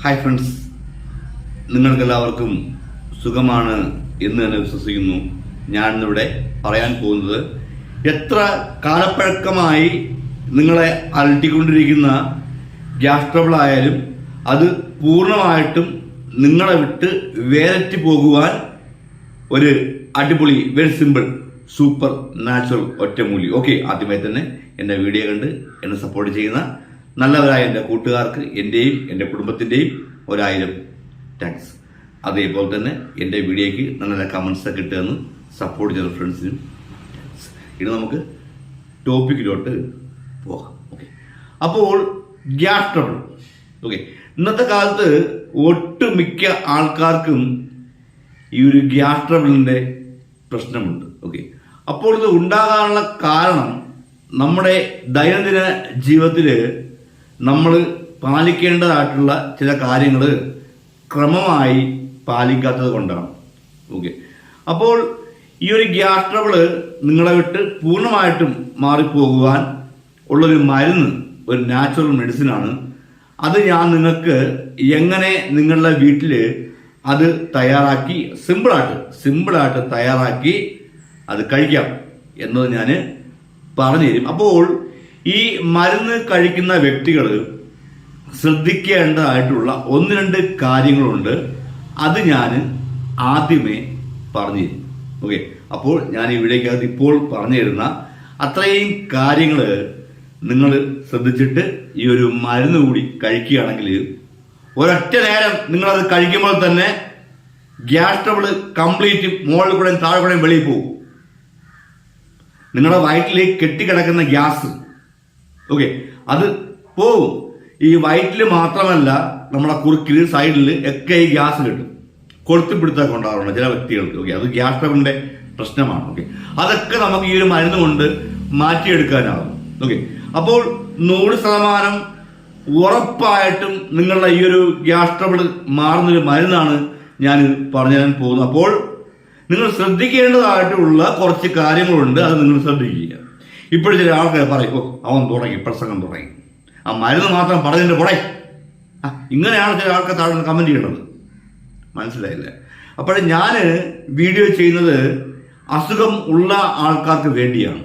Hi friends നിങ്ങൾക്കെല്ലാവർക്കും സുഖമാണ് എന്ന് തന്നെ വിശ്വസിക്കുന്നു. ഞാൻ ഇന്നിവിടെ പറയാൻ പോകുന്നത് എത്ര കാലപ്പഴക്കമായി നിങ്ങളെ അലട്ടിക്കൊണ്ടിരിക്കുന്ന ഗ്യാസ് ട്രബിൾ ആയാലും അത് പൂർണമായിട്ടും നിങ്ങളെ വിട്ട് വേരറ്റി പോകുവാൻ ഒരു അടിപൊളി വെരി സിമ്പിൾ സൂപ്പർ നാച്ചുറൽ ഒറ്റമൂലി. ഓക്കെ ആദ്യമായി തന്നെ എന്റെ വീഡിയോ കണ്ട് എന്നെ സപ്പോർട്ട് ചെയ്യുന്ന നല്ലവരായ എന്റെ കൂട്ടുകാർക്ക് എന്റെയും എന്റെ കുടുംബത്തിന്റെയും ഒരായിരം താങ്ക്സ് അതേപോലെ തന്നെ എന്റെ വീഡിയോയ്ക്ക് നല്ല നല്ല കമൻസൊക്കെ കിട്ടുമെന്ന് സപ്പോർട്ട് ചെയ്ത ഫ്രണ്ട്സിനും ഇനി നമുക്ക് ടോപ്പിക്കിലോട്ട് പോകാം. ഓക്കെ അപ്പോൾ ഗ്യാസ് ട്രബിൾ ഓക്കെ ഇന്നത്തെ കാലത്ത് ഒട്ടുമിക്ക ആൾക്കാർക്കും ഈ ഒരു ഗ്യാസ് ട്രബിളിന്റെ പ്രശ്നമുണ്ട്. ഓക്കെ അപ്പോൾ ഇത് ഉണ്ടാകാനുള്ള കാരണം നമ്മുടെ ദൈനംദിന ജീവിതത്തിൽ നമ്മൾ പാലിക്കേണ്ടതായിട്ടുള്ള ചില കാര്യങ്ങൾ ക്രമമായി പാലിക്കാത്തത് കൊണ്ടാണ്. ഓക്കെ. അപ്പോൾ ഈ ഒരു ഗ്യാസ് ട്രബിൾ നിങ്ങളെ വിട്ട് പൂർണമായിട്ടും മാറിപ്പോകുവാൻ ഉള്ളൊരു മരുന്ന് ഒരു നാച്ചുറൽ മെഡിസിനാണ്. അത് ഞാൻ നിങ്ങൾക്ക് എങ്ങനെ നിങ്ങളുടെ വീട്ടിൽ അത് തയ്യാറാക്കി സിമ്പിളായിട്ട് സിമ്പിളായിട്ട് തയ്യാറാക്കി അത് കഴിക്കാം എന്നത് ഞാൻ പറഞ്ഞു തരും അപ്പോൾ ഈ മരുന്ന് കഴിക്കുന്ന വ്യക്തികൾ ശ്രദ്ധിക്കേണ്ടതായിട്ടുള്ള ഒന്ന് രണ്ട് കാര്യങ്ങളുണ്ട്. അത് ഞാൻ ആദ്യമേ പറഞ്ഞു ഓക്കെ? അപ്പോൾ ഞാൻ ഇവിടേക്കകത്ത് ഇപ്പോൾ പറഞ്ഞു തരുന്ന അത്രയും കാര്യങ്ങൾ നിങ്ങൾ ശ്രദ്ധിച്ചിട്ട് ഈ ഒരു മരുന്ന് കൂടി കഴിക്കുകയാണെങ്കിൽ ഒരൊറ്റ നേരം നിങ്ങളത് കഴിക്കുമ്പോൾ തന്നെ ഗ്യാസ് ട്രബിൾ കംപ്ലീറ്റ് മുകളിൽ കൂടെയും താഴെ കൂടെയും വെളിയിൽ പോകും നിങ്ങളുടെ വയറ്റിലേക്ക് കെട്ടിക്കിടക്കുന്ന ഗ്യാസ് ഓക്കെ അത് പോകും. ഈ വയറ്റിൽ മാത്രമല്ല നമ്മുടെ കുറുക്കിൽ സൈഡിൽ ഒക്കെ ഈ ഗ്യാസ് കിട്ടും. കൊളുത്തിപ്പിടുത്തൊക്കെ ഉണ്ടാകാറുണ്ട് ചില വ്യക്തികൾക്ക്. ഓക്കെ അത് ഗ്യാസ് ട്രബിളിന്റെ പ്രശ്നമാണ്. ഓക്കെ അതൊക്കെ നമുക്ക് ഈ ഒരു മരുന്ന് കൊണ്ട് മാറ്റിയെടുക്കാനാവും ഓക്കെ അപ്പോൾ നൂറ് ശതമാനം ഉറപ്പായിട്ടും നിങ്ങളുടെ ഈ ഒരു ഗ്യാസ് ട്രബിൾ മാറുന്നൊരു മരുന്നാണ് ഞാൻ പറഞ്ഞു തരാൻ പോകുന്നത്. അപ്പോൾ നിങ്ങൾ ശ്രദ്ധിക്കേണ്ടതായിട്ടുള്ള കുറച്ച് കാര്യങ്ങളുണ്ട്. അത് നിങ്ങൾ ശ്രദ്ധിക്കുക. ഇപ്പോഴും ചില ആൾക്കാർ പറയും ഓ അവൻ തുടങ്ങി പ്രസംഗം തുടങ്ങി. ആ മരുന്ന് മാത്രം പറഞ്ഞിട്ട് പുറേ ആ ഇങ്ങനെയാണ് ചില ആൾക്കാർ താഴെ കമന്റ് ചെയ്യേണ്ടത് മനസ്സിലായില്ല? അപ്പോൾ ഞാൻ വീഡിയോ ചെയ്യുന്നത് അസുഖം ഉള്ള ആൾക്കാർക്ക് വേണ്ടിയാണ്.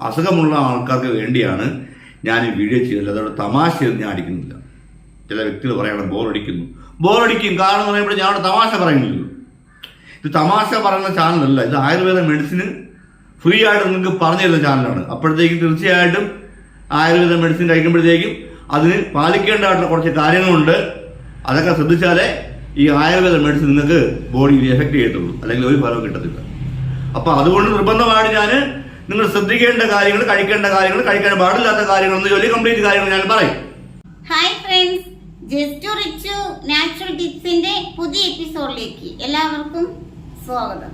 അസുഖമുള്ള ആൾക്കാർക്ക് വേണ്ടിയാണ് ഞാൻ ഈ വീഡിയോ ചെയ്യുന്നത്. അതോടെ തമാശയൊന്നും ഞാൻ അടിക്കുന്നില്ല. ചില വ്യക്തികൾ പറയണം ബോറടിക്കുന്നു ബോറടിക്കും കാരണം എന്ന് പറയുമ്പോൾ ഞാനവിടെ തമാശ പറയുന്നില്ല ഇത് തമാശ പറയുന്ന ചാനലല്ല ഇത് ആയുർവേദ മെഡിസിന് ഫ്രീ ആയിട്ട് നിങ്ങൾക്ക് പറഞ്ഞു തരുന്ന ചാനലാണ് അപ്പോഴത്തേക്കും തീർച്ചയായിട്ടും ആയുർവേദ മെഡിസിൻ കഴിക്കുമ്പോഴത്തേക്കും അതിന് പാലിക്കേണ്ടതായിട്ടുള്ള കുറച്ച് കാര്യങ്ങളുണ്ട്. അതൊക്കെ ശ്രദ്ധിച്ചാലേ ഈ ആയുർവേദ മെഡിസിൻ നിങ്ങൾക്ക് ബോഡിയിൽ എഫക്ട് ചെയ്യത്തുള്ളൂ. അല്ലെങ്കിൽ ഒരു ഫലവും കിട്ടത്തില്ല. അപ്പൊ അതുകൊണ്ട് നിർബന്ധമായിട്ട് ഞാൻ നിങ്ങൾ ശ്രദ്ധിക്കേണ്ട കാര്യങ്ങൾ കഴിക്കേണ്ട കാര്യങ്ങൾ കഴിക്കാൻ പാടില്ലാത്ത കാര്യങ്ങൾ എന്ന് ചൊല്ലി കംപ്ലീറ്റ് കാര്യങ്ങൾ ഞാൻ പറയും. Hi friends just Richu natural ടിപ്സിന്റെ പുതിയ എപ്പിസോഡിലേക്ക് എല്ലാവർക്കും സ്വാഗതം.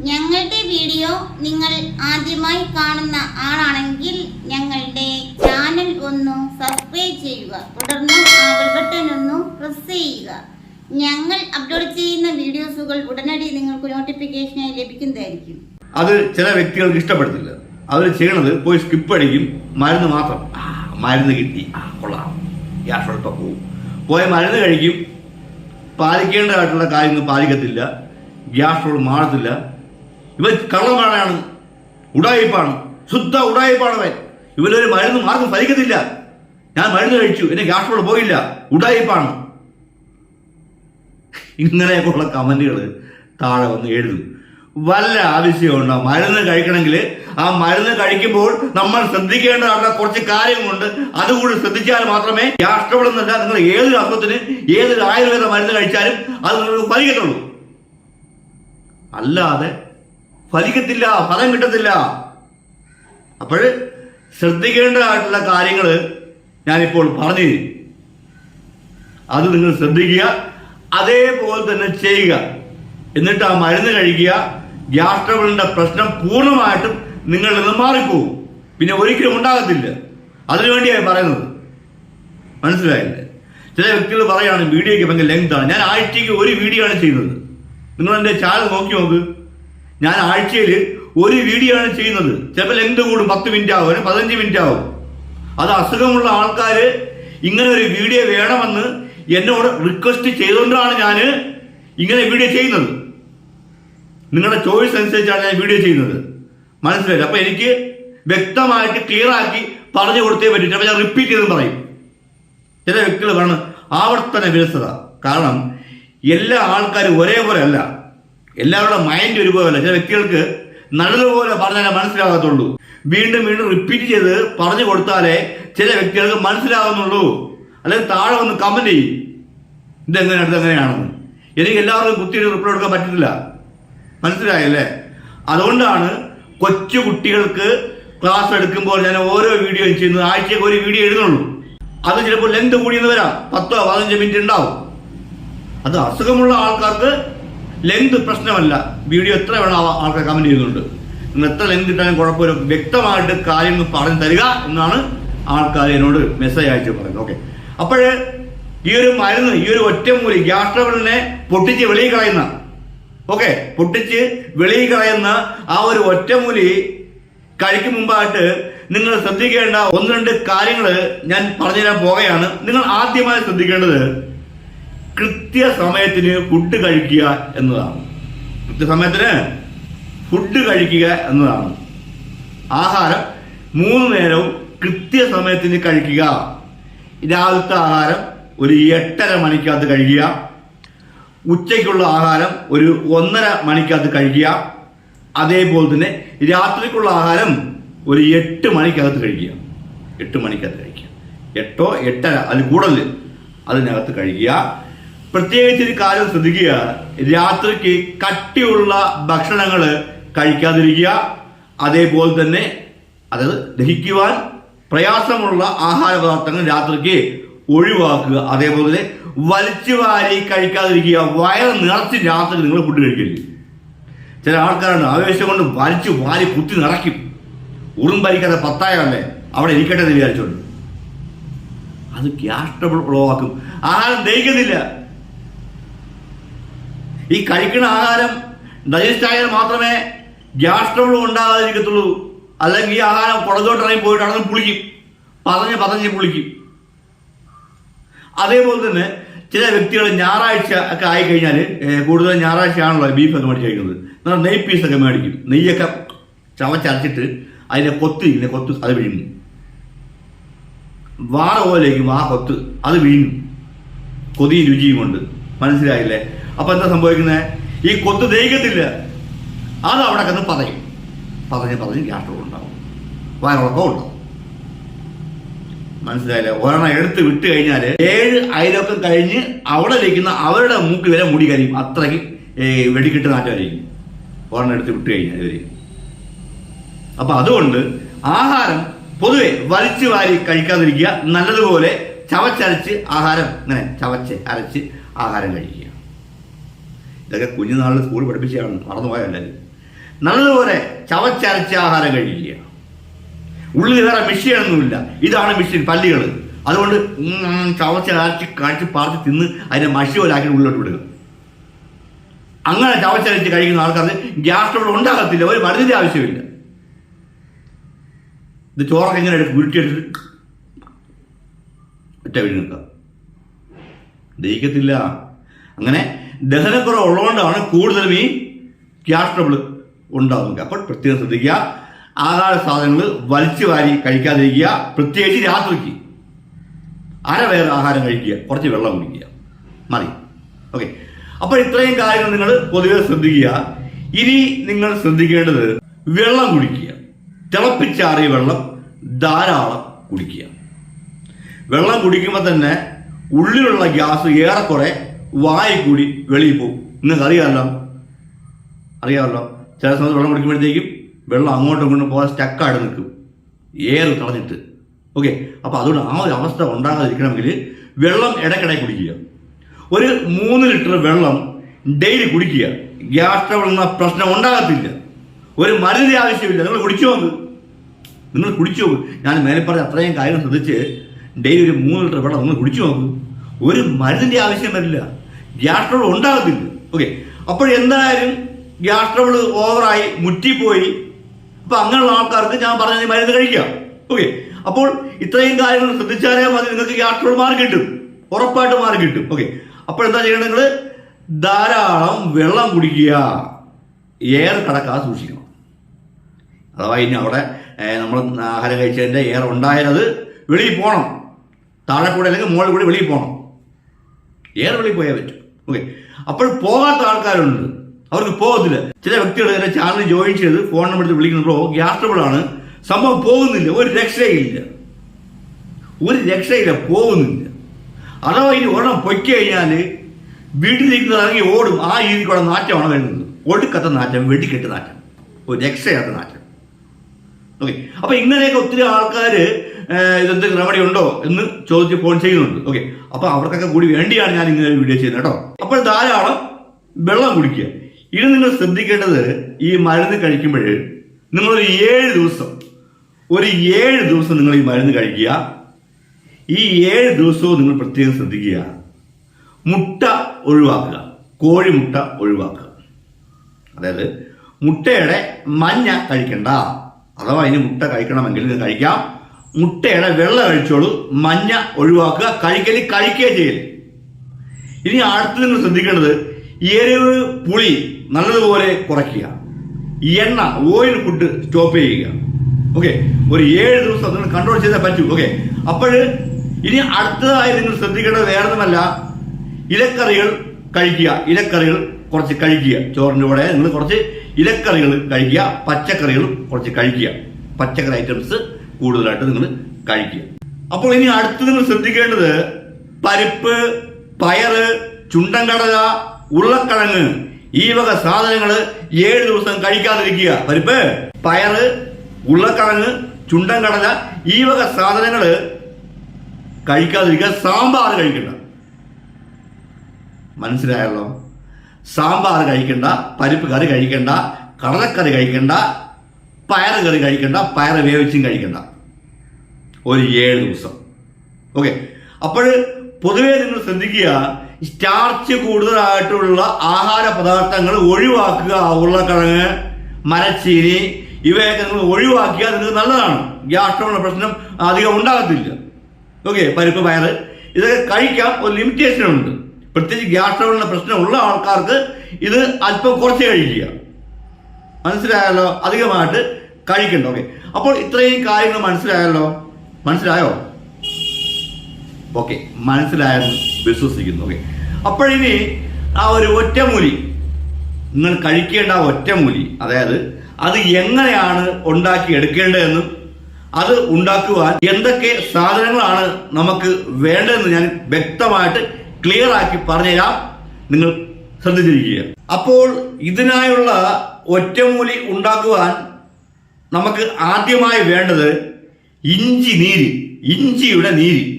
ഞങ്ങളുടെ വീഡിയോ നിങ്ങൾ ആദ്യമായി കാണുന്ന ആളാണെങ്കിൽ ഞങ്ങളുടെ ചാനൽ ഒന്ന് സബ്സ്ക്രൈബ് ചെയ്യുക. തുടർന്ന് ആ ബട്ടൺ ഒന്ന് പ്രസ് ചെയ്യുക. ഞങ്ങൾ അപ്ലോഡ് ചെയ്യുന്ന വീഡിയോസുകൾ ഉടനടി നിങ്ങൾക്ക് നോട്ടിഫിക്കേഷനായി ലഭിക്കുന്നതായിരിക്കും. അത് ചില വ്യക്തികൾക്ക് ഇഷ്ടപ്പെടുന്നില്ല. അവർ ചെയ്യണത് പോയി സ്കിപ്പ് അടിക്കും. മരുന്ന് മാത്രം. മരുന്ന് കിട്ടി. ആ കൊള്ളാം. ഗ്യാസ് ഉൾപ്പം പോവും. പോയി മരുന്ന് കഴിക്കും. പാലിക്കേണ്ടതായിട്ടുള്ള കാര്യങ്ങൾ പാലിക്കത്തില്ല. ഗ്യാസ് മാറത്തില്ല. ഇവൻ കള്ളമാണ് ഉടായിപ്പാണ് ശുദ്ധ ഉടായിപ്പാണവൻ. ഇവരൊരു മരുന്ന് മാർഗം ഫലിക്കത്തില്ല ഞാൻ മരുന്ന് കഴിച്ചു എന്റെ ഗ്യാസ് പോയില്ല ഉടായിപ്പാണ്. ഇങ്ങനെയൊക്കെയുള്ള കമന്റുകൾ താഴെ വന്ന് എഴുതും. വല്ല ആവശ്യമുണ്ടോ? മരുന്ന് കഴിക്കണമെങ്കിൽ ആ മരുന്ന് കഴിക്കുമ്പോൾ നമ്മൾ ശ്രദ്ധിക്കേണ്ടതായിട്ടുള്ള കുറച്ച് കാര്യങ്ങളുണ്ട്. അതുകൂടി ശ്രദ്ധിച്ചാൽ മാത്രമേ ഗ്യാസ് എന്നല്ല നിങ്ങൾ ഏതൊരു അസുഖത്തിന് ഏതൊരു ആയുർവേദ മരുന്ന് കഴിച്ചാലും അത് നിങ്ങൾക്ക് അല്ലാതെ ഫലിക്കത്തില്ല ഫലം കിട്ടത്തില്ല. അപ്പോൾ ശ്രദ്ധിക്കേണ്ടതായിട്ടുള്ള കാര്യങ്ങൾ ഞാനിപ്പോൾ പറഞ്ഞു അത് നിങ്ങൾ ശ്രദ്ധിക്കുക അതേപോലെ തന്നെ ചെയ്യുക. എന്നിട്ട് ആ മരുന്ന് കഴിക്കുക ഗ്യാസ് ട്രബിളിന്റെ പ്രശ്നം പൂർണമായിട്ടും നിങ്ങളിൽ നിന്ന് മാറിപ്പോവും. പിന്നെ ഒരിക്കലും ഉണ്ടാകത്തില്ല. അതിനുവേണ്ടിയാണ് പറയുന്നത്. മനസ്സിലായില്ലേ? ചില വ്യക്തികൾ പറയുകയാണ് വീഡിയോയ്ക്ക് ഭയങ്കര ആണ്. ഞാൻ ആഴ്ചയ്ക്ക് ഒരു വീഡിയോ ആണ് ചെയ്യുന്നത്. നിങ്ങൾ എന്റെ ചാനൽ നോക്കി നോക്ക്. ഞാൻ ആഴ്ചയിൽ ഒരു വീഡിയോ ആണ് ചെയ്യുന്നത്. ചിലപ്പോൾ എന്ത് കൂടും പത്ത് മിനിറ്റ് ആവും പതിനഞ്ച് മിനിറ്റ് ആവും. അത് അസുഖമുള്ള ആൾക്കാർ ഇങ്ങനെ ഒരു വീഡിയോ വേണമെന്ന് എന്നോട് റിക്വസ്റ്റ് ചെയ്തുകൊണ്ടാണ് ഞാൻ ഇങ്ങനെ വീഡിയോ ചെയ്യുന്നത്. നിങ്ങളുടെ ചോയ്സ് അനുസരിച്ചാണ് ഞാൻ വീഡിയോ ചെയ്യുന്നത്. മനസ്സിലായില്ല? അപ്പം എനിക്ക് വ്യക്തമായിട്ട് ക്ലിയർ ആക്കി പറഞ്ഞു കൊടുത്തേ അപ്പൊ ഞാൻ റിപ്പീറ്റ് ചെയ്തെന്ന് പറയും. ചില വ്യക്തികൾ പറയണം ആവർത്തന വിരസത. കാരണം എല്ലാ ആൾക്കാരും ഒരേപോലെ അല്ല. എല്ലാവരുടെ മൈൻഡ് ഒരുപോലെ ചില വ്യക്തികൾക്ക് നല്ലതുപോലെ പറഞ്ഞാലേ മനസ്സിലാകത്തുള്ളൂ. വീണ്ടും വീണ്ടും റിപ്പീറ്റ് ചെയ്ത് പറഞ്ഞു കൊടുത്താലേ ചില വ്യക്തികൾക്ക് മനസ്സിലാകുന്നുള്ളൂ. അല്ലെങ്കിൽ താഴെ ഒന്ന് കമന്റ് ചെയ്യും. ഇതെങ്ങനെയാണ് ഇതെങ്ങനെയാണെന്ന് എനിക്ക് എല്ലാവർക്കും കുത്തിയിട്ട് റിപ്ലൈ കൊടുക്കാൻ പറ്റത്തില്ല. മനസ്സിലായല്ലേ? അതുകൊണ്ടാണ് കൊച്ചു കുട്ടികൾക്ക് ക്ലാസ് എടുക്കുമ്പോൾ ഞാൻ ഓരോ വീഡിയോ ചെയ്യുന്നത്. ആഴ്ചയ്ക്ക് ഒരു വീഡിയോ എഴുതുന്നുള്ളൂ. അത് ചിലപ്പോൾ ലെങ്ത് കൂടിയെന്ന് വരാം. പത്തോ പതിനഞ്ചോ മിനിറ്റ് ഉണ്ടാവും. അത് അസുഖമുള്ള ആൾക്കാർക്ക് ലെങ്ത് പ്രശ്നമല്ല. വീഡിയോ എത്ര വേണം ആൾക്കാർ കമന്റ് ചെയ്യുന്നുണ്ട്. നിങ്ങൾ എത്ര ലെങ്ത് ഇട്ടാലും കുഴപ്പമില്ല. വ്യക്തമായിട്ട് കാര്യങ്ങൾ പറഞ്ഞു തരിക എന്നാണ് ആൾക്കാർ എന്നോട് മെസ്സേജ് അയച്ചു പറയുന്നത്. ഓക്കെ അപ്പോഴ് ഈ ഒരു മരുന്ന് ഈ ഒരു ഒറ്റമൂലി ഗ്യാസ് ട്രബിളിനെ പൊട്ടിച്ച് വെളിയിൽ കളയുന്ന ഓക്കെ പൊട്ടിച്ച് വെളിയിൽ കളയുന്ന ആ ഒരു ഒറ്റമൂലി കഴിക്കും മുമ്പായിട്ട് നിങ്ങൾ ശ്രദ്ധിക്കേണ്ട ഒന്ന് രണ്ട് കാര്യങ്ങൾ ഞാൻ പറഞ്ഞുതരാൻ പോകുകയാണ് നിങ്ങൾ ആദ്യമായി ശ്രദ്ധിക്കേണ്ടത് കൃത്യസമയത്തിന് ഫുഡ് കഴിക്കുക എന്നതാണ്. കൃത്യസമയത്തിന് ഫുഡ് കഴിക്കുക എന്നതാണ്. ആഹാരം മൂന്ന് നേരവും കൃത്യസമയത്തിന് കഴിക്കുക. രാവിലത്തെ ആഹാരം ഒരു എട്ടര മണിക്കകത്ത് കഴിക്കുക. ഉച്ചയ്ക്കുള്ള ആഹാരം ഒരു ഒന്നര മണിക്കകത്ത് കഴിക്കുക. അതേപോലെ തന്നെ രാത്രിക്കുള്ള ആഹാരം ഒരു എട്ട് മണിക്കകത്ത് കഴിക്കുക. എട്ട് മണിക്കകത്ത് കഴിക്കുക. എട്ടോ എട്ടര അതിൽ കൂടുതൽ അതിനകത്ത് കഴിക്കുക. പ്രത്യേകിച്ച് ഒരു കാര്യം ശ്രദ്ധിക്കുക. രാത്രിക്ക് കട്ടിയുള്ള ഭക്ഷണങ്ങൾ കഴിക്കാതിരിക്കുക. അതേപോലെ തന്നെ അത് ദഹിക്കുവാൻ പ്രയാസമുള്ള ആഹാര പദാർത്ഥങ്ങൾ രാത്രിക്ക് ഒഴിവാക്കുക. അതേപോലെ വലിച്ചു വാരി കഴിക്കാതിരിക്കുക. വയറ് നിറച്ച് രാത്രി നിങ്ങൾ ഫുഡ് കഴിക്കരുത്. ചില ആൾക്കാരുണ്ട് ആവേശം കൊണ്ട് വലിച്ചു വാരി കുത്തി നിറയ്ക്കും. ഉറും ഭരിക്കാതെ പത്തായമല്ലേ അവിടെ ഇരിക്കട്ടെ എന്ന് വിചാരിച്ചോണ്ട്. അത് ഗ്യാസ് ട്രബിൾ ഉളവാക്കും ആഹാരം ദഹിക്കുന്നില്ല. ഈ കഴിക്കുന്ന ആഹാരം ഡൈജസ്റ്റ് ആയാൽ മാത്രമേ ഗ്യാസ് ഉണ്ടാകാതിരിക്കത്തുള്ളൂ. അല്ലെങ്കിൽ ഈ ആഹാരം പുറത്തോട്ട് ഇറങ്ങി പോയിട്ട് അവിടെ പുളിക്കും. പറഞ്ഞ് പറഞ്ഞ് പുളിക്കും. അതേപോലെ തന്നെ ചില വ്യക്തികൾ ഞായറാഴ്ച ഒക്കെ ആയി കഴിഞ്ഞാൽ കൂടുതൽ ഞായറാഴ്ച ആണല്ലോ ബീഫൊക്കെ മേടിച്ച് കഴിക്കുന്നത്. എന്നാൽ നെയ് പീസൊക്കെ മേടിക്കും. നെയ്യൊക്കെ ചവച്ചരച്ചിട്ട് അതിനെ കൊത്ത് ഇങ്ങനെ കൊത്ത് അത് വിഴുങ്ങും. വാറ പോലെയും ആ കൊത്ത്. അത് വിഴുങ്ങും. കൊതിയും രുചിയും കൊണ്ട്. മനസ്സിലായില്ലേ? അപ്പൊ എന്താ സംഭവിക്കുന്നത് ഈ കൊത്ത് ദഹിക്കത്തില്ല. അത് അവിടെ കിടന്ന് പതയും പതഞ്ഞ് പതഞ്ഞ് ഗ്യാസ് ഉണ്ടാവും. വയറുളക്കം ഉണ്ടാവും. മനസ്സിലായില്ലേ? ഒരെണ്ണം എടുത്ത് വിട്ട് കഴിഞ്ഞാൽ ഏഴ് അയലൊക്കെ കഴിഞ്ഞ് അവിടെ ഇരിക്കുന്ന അവരുടെ മൂക്ക് വരെ മുടി കരിയും. അത്രയ്ക്ക് വെടിക്കിട്ട് വെടിക്കെട്ട് നാറ്റമായിരിക്കും ഒരെണ്ണം എടുത്ത് വിട്ട് കഴിഞ്ഞാൽ ഇവർ. അപ്പൊ അതുകൊണ്ട് ആഹാരം പൊതുവെ വലിച്ചു വാരി കഴിക്കാതിരിക്കുക. നല്ലതുപോലെ ചവച്ചരച്ച് ആഹാരം ഇങ്ങനെ ചവച്ച് അരച്ച് ആഹാരം കഴിക്കുക. ഇതൊക്കെ കുഞ്ഞുനാളിൽ സ്കൂൾ പഠിപ്പിച്ചാണ് മറന്നുപോയല്ലേ നല്ലതുപോലെ ചവച്ചരച്ച ആഹാരം കഴിക്കുക. ഉള്ളിൽ വേറെ മെഷീനൊന്നുമില്ല ഇതാണ് മെഷീൻ പല്ലികൾ. അതുകൊണ്ട് ചവച്ചരച്ച് കാഴ്ച പാർത്തി തിന്ന് അതിനെ മഷി പോലാക്കി ഉള്ളിലോട്ട് വിടുക. അങ്ങനെ ചവച്ചരച്ച് കഴിക്കുന്ന ആൾക്കാർക്ക് ഗ്യാസ് ട്രബിൾ ഉണ്ടാകത്തില്ല ഒരു മരുന്നിന്റെ ആവശ്യമില്ല. ഇത് ചോറൊക്കെ ഇങ്ങനെ എടുക്കും ഉരുട്ടിയെടുത്ത് ഒറ്റ വീട് നിൽക്കാം ദഹിക്കത്തില്ല. അങ്ങനെ ദഹനക്കുറവ് ഉള്ളതുകൊണ്ടാണ് കൂടുതലും ഈ ഗ്യാസ് ട്രബിൾ ഉണ്ടാകുന്നത് അപ്പോൾ പ്രത്യേകം ശ്രദ്ധിക്കുക. ആഹാര സാധനങ്ങൾ വലിച്ചു വാരി കഴിക്കാതിരിക്കുക. പ്രത്യേകിച്ച് രാത്രിക്ക് അര വേറെ ആഹാരം കഴിക്കുക. കുറച്ച് വെള്ളം കുടിക്കുക. മതി. ഓക്കെ. അപ്പോൾ ഇത്രയും കാര്യങ്ങൾ നിങ്ങൾ പൊതുവെ ശ്രദ്ധിക്കുക. ഇനി നിങ്ങൾ ശ്രദ്ധിക്കേണ്ടത് വെള്ളം കുടിക്കുക. തിളപ്പിച്ചാറിയ വെള്ളം ധാരാളം കുടിക്കുക. വെള്ളം കുടിക്കുമ്പോൾ തന്നെ ഉള്ളിലുള്ള ഗ്യാസ് ഏറെക്കുറെ വായി കൂടി വെളിയിൽ പോകും. നിങ്ങൾക്ക് അറിയാമല്ലോ? അറിയാമല്ലോ? ചില സമയത്ത് വെള്ളം കുടിക്കുമ്പോഴത്തേക്കും വെള്ളം അങ്ങോട്ടും ഇങ്ങോട്ടും പോകാൻ സ്റ്റക്കായിട്ട് നിൽക്കും. ഏറെ കളഞ്ഞിട്ട് ഓക്കെ അപ്പോൾ അതുകൊണ്ട് ആ ഒരു അവസ്ഥ ഉണ്ടാകാതിരിക്കണമെങ്കിൽ വെള്ളം ഇടയ്ക്കിടെ കുടിക്കുക. ഒരു മൂന്ന് ലിറ്റർ വെള്ളം ഡെയിലി കുടിക്കുക. ഗ്യാസ് പ്രശ്നം ഉണ്ടാകത്തില്ല. ഒരു മരുന്ന് ആവശ്യമില്ല. നിങ്ങൾ കുടിച്ചു നോക്ക് നിങ്ങൾ കുടിച്ചു നോക്ക് ഞാൻ മേലെ പറഞ്ഞ അത്രയും കാര്യം ശ്രദ്ധിച്ച് ഡെയിലി ഒരു മൂന്ന് ലിറ്റർ വെള്ളം നിങ്ങൾ കുടിച്ചു നോക്ക്. ഒരു മരുന്നിന്റെ ആവശ്യം വരില്ല. ഗ്യാസ് ട്രബിൾ ഉണ്ടാകത്തില്ല. ഓക്കെ. അപ്പോൾ എന്തായാലും ഗ്യാസ് ട്രബിൾ ഓവറായി മുറ്റിപ്പോയി. അപ്പൊ അങ്ങനെയുള്ള ആൾക്കാർക്ക് ഞാൻ പറഞ്ഞ മരുന്ന് കഴിക്കാം. ഓക്കെ. അപ്പോൾ ഇത്രയും കാര്യങ്ങൾ ശ്രദ്ധിച്ചാലേ മതി നിങ്ങൾക്ക് ഗ്യാസ് ട്രബിൾ മാറി കിട്ടും. ഉറപ്പായിട്ട് മാറി കിട്ടും. ഓക്കെ. അപ്പോൾ എന്താ ചെയ്യേണ്ടത് നിങ്ങൾ ധാരാളം വെള്ളം കുടിക്കുക. എയർ കടക്കാതെ സൂക്ഷിക്കണം. അഥവാ ഇനി അവിടെ നമ്മൾ ആഹാരം കഴിച്ചതിന്റെ എയർ ഉണ്ടായത് വെളിയിൽ പോകണം. താഴെ കൂടെ അല്ലെങ്കിൽ മുകളിൽ കൂടി വെളിയിൽ പോകണം. എയർ വെളിയിൽ പോയാൽ പറ്റും. ഓക്കെ അപ്പോൾ പോകാത്ത ആൾക്കാരുണ്ട്. അവർക്ക് പോകത്തില്ല. ചില വ്യക്തികൾ എന്നെ ചാനൽ ജോയിൻ ചെയ്ത് ഫോൺ നമ്പർ എടുത്ത് വിളിക്കുമ്പോൾ ഗ്യാസ് ആണ്. സംഭവം പോകുന്നില്ല. ഒരു രക്ഷയില്ല. ഒരു രക്ഷയില്ല. പോകുന്നില്ല. അഥവാ ഇനി ഒരെണ്ണം പൊയ്ക്ക് കഴിഞ്ഞാൽ വീട്ടിലിരിക്കുന്നത് ഇറങ്ങി ഓടും. ആ രീതിക്കുള്ള നാറ്റമാണ് വരുന്നത്. ഒടുക്കത്തെ നാറ്റം വെടിക്കെട്ട് നാറ്റം. ഒരു രക്ഷയാത്ത നാറ്റം. ഓക്കെ അപ്പൊ ഇങ്ങനെയൊക്കെ ഒത്തിരി ആൾക്കാർ ഇതെന്ത് റെമഡി ഉണ്ടോ എന്ന് ചോദിച്ച് ഫോൺ ചെയ്യുന്നുണ്ട്. ഓക്കെ അപ്പൊ അവർക്കൊക്കെ കൂടി വേണ്ടിയാണ് ഞാൻ ഇങ്ങനെ ഒരു വീഡിയോ ചെയ്യുന്നത് കേട്ടോ. അപ്പോൾ ധാരാളം വെള്ളം കുടിക്കുക. ഇനി നിങ്ങൾ ശ്രദ്ധിക്കേണ്ടത് ഈ മരുന്ന് കഴിക്കുമ്പോൾ നിങ്ങളൊരു ഏഴ് ദിവസം ഒരു ഏഴ് ദിവസം നിങ്ങൾ ഈ മരുന്ന് കഴിക്കുക. ഈ ഏഴ് ദിവസവും നിങ്ങൾ പ്രത്യേകം ശ്രദ്ധിക്കുക. മുട്ട ഒഴിവാക്കുക. കോഴിമുട്ട ഒഴിവാക്കുക. അതായത് മുട്ടയുടെ മഞ്ഞ കഴിക്കണ്ട. അഥവാ ഇനി മുട്ട കഴിക്കണമെങ്കിൽ ഇത് കഴിക്കാം. മുട്ടയുടെ വെള്ള കഴിച്ചോളൂ മഞ്ഞ ഒഴിവാക്കുക. കഴിക്കൽ കഴിക്കുകയും ചെയ്യൽ. ഇനി അടുത്ത് നിങ്ങൾ ശ്രദ്ധിക്കേണ്ടത് എരിവ് പുളി നല്ലതുപോലെ കുറയ്ക്കുക. എണ്ണ ഓയിൽ ഫുഡ് സ്റ്റോപ്പ് ചെയ്യുക. ഓക്കെ ഒരു ഏഴ് ദിവസം നിങ്ങൾ കൺട്രോൾ ചെയ്താൽ പറ്റൂ. ഓക്കെ അപ്പോൾ ഇനി അടുത്തതായി നിങ്ങൾ ശ്രദ്ധിക്കേണ്ടത് വേറൊന്നുമല്ല. ഇലക്കറികൾ കഴിക്കുക. ഇലക്കറികൾ കുറച്ച് കഴിക്കുക. ചോറിന്റെ കൂടെ നിങ്ങൾ കുറച്ച് ഇലക്കറികൾ കഴിക്കുക പച്ചക്കറികൾ കുറച്ച് കഴിക്കുക. പച്ചക്കറി ഐറ്റംസ് കൂടുതലായിട്ട് നിങ്ങൾ കഴിക്കുക. അപ്പോൾ ഇനി അടുത്ത് നിങ്ങൾ ശ്രദ്ധിക്കേണ്ടത് പരിപ്പ് പയറ് ചുണ്ടൻകടല ഉരുളക്കിഴങ്ങ് ഈ വക സാധനങ്ങൾ ഏഴ് ദിവസം കഴിക്കാതിരിക്കുക. പരിപ്പ് പയറ് ഉരുളക്കിഴങ്ങ് ചുണ്ടൻകടല ഈ വക സാധനങ്ങൾ കഴിക്കാതിരിക്കുക. സാമ്പാർ കഴിക്കണ്ട. മനസ്സിലായല്ലോ? സാമ്പാർ കഴിക്കണ്ട പരിപ്പ് കറി കഴിക്കണ്ട കടലക്കറി കഴിക്കണ്ട പയർ കറി കഴിക്കണ്ട പയറ് വേവിച്ചും കഴിക്കണ്ട. ഒരു ഏഴ് ദിവസം. ഓക്കെ. അപ്പോൾ പൊതുവെ നിങ്ങൾ ശ്രദ്ധിക്കുക സ്റ്റാർച്ച് കൂടുതലായിട്ടുള്ള ആഹാര പദാർത്ഥങ്ങൾ ഒഴിവാക്കുക ഉരുളക്കിഴങ്ങ് മരച്ചീനി ഇവയൊക്കെ നിങ്ങൾ ഒഴിവാക്കിയാൽ നിങ്ങൾക്ക് നല്ലതാണ്. ഗ്യാസ്ട്രോണ പ്രശ്നം അധികം ഉണ്ടാകത്തില്ല. ഓക്കെ. പരിപ്പ് പയർ ഇതൊക്കെ കഴിക്കാം. ഒരു ലിമിറ്റേഷൻ ഉണ്ട് പ്രത്യേകിച്ച് ഗ്യാസ് ട്രബിളിന്റെ പ്രശ്നമുള്ള ആൾക്കാർക്ക് ഇത് അല്പം കുറച്ച് കഴിക്കുക മനസ്സിലായല്ലോ? അധികമായിട്ട് കഴിക്കണ്ട. ഓക്കെ. അപ്പോൾ ഇത്രയും കാര്യങ്ങൾ മനസ്സിലായല്ലോ? മനസ്സിലായോ? ഓക്കെ. മനസ്സിലായെന്ന് വിശ്വസിക്കുന്നു. ഓക്കെ. അപ്പോഴിനി ആ ഒരു ഒറ്റമൂലി. നിങ്ങൾ കഴിക്കേണ്ട ആ ഒറ്റമൂലി അതായത് അത് എങ്ങനെയാണ് ഉണ്ടാക്കി എടുക്കേണ്ടതെന്നും അത് ഉണ്ടാക്കുവാൻ എന്തൊക്കെ സാധനങ്ങളാണ് നമുക്ക് വേണ്ടതെന്ന് ഞാൻ വ്യക്തമായിട്ട് ക്ലിയർ ആക്കി പറഞ്ഞുതരാം. നിങ്ങൾ ശ്രദ്ധിച്ചിരിക്കുക. അപ്പോൾ ഇതിനായുള്ള ഒറ്റമൂലി ഉണ്ടാക്കുവാൻ നമുക്ക് ആദ്യമായി വേണ്ടത് ഇഞ്ചി നീര് ഇഞ്ചിയുടെ നീര്.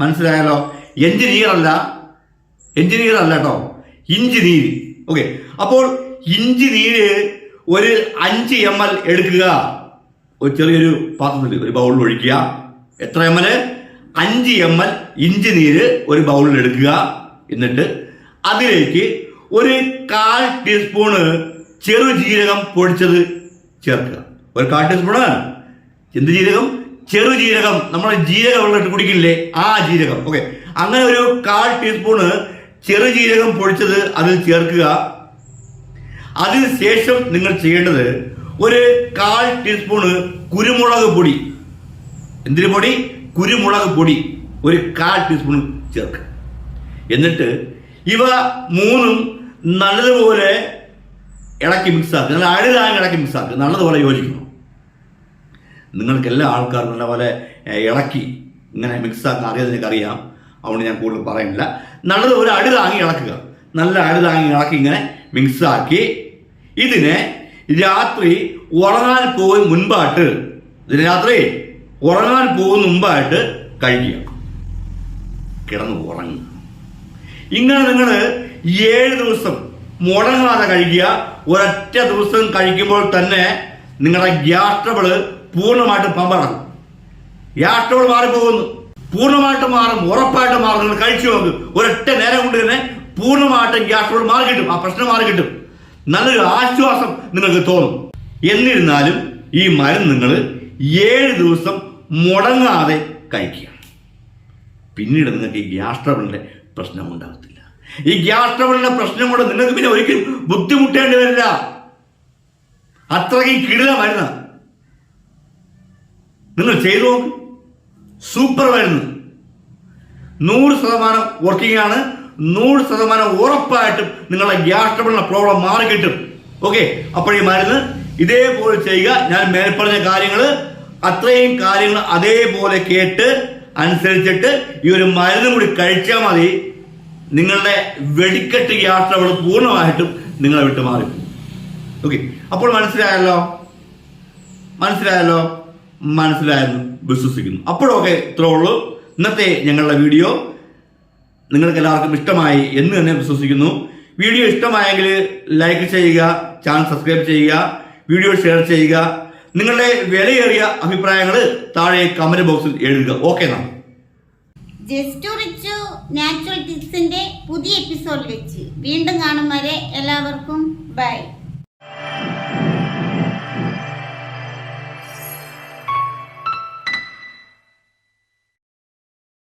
മനസ്സിലായല്ലോ? എഞ്ചിനീയറല്ല എഞ്ചിനീയറല്ല കേട്ടോ. ഇഞ്ചി നീര്. ഓക്കെ അപ്പോൾ ഇഞ്ചി നീര് ഒരു അഞ്ച് എം എൽ എടുക്കുക. ഒരു ചെറിയൊരു പാത്രത്തിൽ ഒരു ബൗളിൽ ഒഴിക്കുക. എത്ര എം എൽ? അഞ്ച് എം എൽ ഇഞ്ചി നീര് ഒരു ബൗളിൽ എടുക്കുക. എന്നിട്ട് അതിലേക്ക് ഒരു കാൽ ടീസ്പൂണ് ചെറുജീരകം പൊടിച്ചത് ചേർക്കുക. ഒരു കാൽ ടീസ്പൂണ് എന്ത് ജീരകം? ചെറുജീരകം നമ്മൾ ജീരകം വെള്ളമിട്ട് കുടിക്കില്ലേ? ആ ജീരകം. ഓക്കെ അങ്ങനെ ഒരു കാൽ ടീസ്പൂണ് ചെറുജീരകം പൊടിച്ചത് അതിൽ ചേർക്കുക. അതിനുശേഷം നിങ്ങൾ ചെയ്യേണ്ടത് ഒരു കാൽ ടീസ്പൂണ് കുരുമുളക് പൊടി. എന്തിനു പൊടി? കുരുമുളക് പൊടി ഒരു കാൽ ടീസ്പൂൺ ചേർക്കുക എന്നിട്ട് ഇവ മൂന്നും നല്ലതുപോലെ ഇളക്കി മിക്സ് ആക്കുക. നല്ല അഴുതാൻ ഇളക്കി മിക്സ് ആക്കുക. നല്ലതുപോലെ യോജിക്കണം. നിങ്ങൾക്ക് എല്ലാ ആൾക്കാരും നല്ലപോലെ ഇളക്കി ഇങ്ങനെ മിക്സ് ആക്കാൻ നിങ്ങൾക്ക് അറിയാം അതുകൊണ്ട് ഞാൻ കൂടുതൽ പറയുന്നില്ല. നല്ലതുപോലെ അഴുതാങ്ങി ഇളക്കുക. നല്ല അഴുതാങ്ങി ഇളക്കി ഇങ്ങനെ മിക്സ് ആക്കി. ഇതിനെ രാത്രി ഉറങ്ങാൻ പോയി മുൻപാട്ട്. ഇതിന് രാത്രി ഉറങ്ങാൻ പോകുന്ന മുമ്പായിട്ട് കഴിക്കുക. കിടന്ന് ഉറങ്ങുക. ഇങ്ങനെ നിങ്ങൾ ഏഴ് ദിവസം മുടങ്ങാതെ കഴിക്കുക. ഒരൊറ്റ ദിവസം കഴിക്കുമ്പോൾ തന്നെ നിങ്ങളുടെ ഗ്യാസ് ട്രബിൾ പൂർണമായിട്ട് പമ്പടക്കും ഗ്യാസ് ട്രബിൾ മാറിപ്പോകുന്നു. പൂർണമായിട്ട് മാറും. ഉറപ്പായിട്ട് മാറും. നിങ്ങൾ കഴിച്ചു നോക്ക്. ഒരൊറ്റ നേരം കൊണ്ട് തന്നെ പൂർണമായിട്ടും ഗ്യാസ് ട്രബിൾ മാറി കിട്ടും. ആ പ്രശ്നം മാറി കിട്ടും. നല്ലൊരു ആശ്വാസം നിങ്ങൾക്ക് തോന്നും. എന്നിരുന്നാലും ഈ മരുന്ന് നിങ്ങൾ ഏഴ് ദിവസം മുടങ്ങാതെ കഴിക്കുക പിന്നീട് നിങ്ങൾക്ക് ഈ ഗ്യാസ് ട്രബിളിന്റെ പ്രശ്നം ഉണ്ടാകത്തില്ല ഈ ഗ്യാസ് ട്രബിളിന്റെ പ്രശ്നം കൊണ്ട് നിങ്ങൾക്ക് പിന്നെ ഒരിക്കലും ബുദ്ധിമുട്ടേണ്ടി വരില്ല. അത്രയ്ക്ക് കിടില മരുന്ന് നിങ്ങൾ ചെയ്തു നോക്ക്. സൂപ്പർ മരുന്ന് നൂറ് ശതമാനം വർക്കിംഗ് ആണ്. നൂറ് ശതമാനം ഉറപ്പായിട്ടും നിങ്ങളുടെ ഗ്യാസ് ട്രബിളിന്റെ പ്രോബ്ലം മാറി കിട്ടും. ഓക്കെ അപ്പോൾ ഈ മരുന്ന് ഇതേപോലെ ചെയ്യുക. ഞാൻ മേൽപ്പറഞ്ഞ കാര്യങ്ങൾ അത്രയും കാര്യങ്ങൾ അതേപോലെ കേട്ട് അനുസരിച്ചിട്ട് ഈ ഒരു മരുന്ന് കൂടി കഴിച്ചാൽ മതി. നിങ്ങളുടെ വെടിക്കെട്ട് യാത്ര അവിടെ പൂർണമായിട്ടും നിങ്ങളെ വിട്ട് മാറി. ഓക്കെ അപ്പോൾ മനസ്സിലായല്ലോ? മനസ്സിലായല്ലോ? മനസ്സിലായെന്ന് വിശ്വസിക്കുന്നു. അപ്പോഴൊക്കെ ഇത്രേ ഉള്ളൂ. ഇന്നത്തെ ഞങ്ങളുടെ വീഡിയോ നിങ്ങൾക്ക് എല്ലാവർക്കും ഇഷ്ടമായി എന്ന് തന്നെ വിശ്വസിക്കുന്നു. വീഡിയോ ഇഷ്ടമായെങ്കിൽ ലൈക്ക് ചെയ്യുക ചാനൽ സബ്സ്ക്രൈബ് ചെയ്യുക വീഡിയോ ഷെയർ ചെയ്യുക നിങ്ങളുടെ വിലയേറിയ അഭിപ്രായങ്ങൾ താഴെ കമന്റ് ബോക്സിൽ എഴുതുക. ഓക്കെ നാം നാച്ചുറൽ ടിപ്സിന്റെ പുതിയ എപ്പിസോഡിൽ വെച്ച് വീണ്ടും കാണും വരെ എല്ലാവർക്കും. ബൈ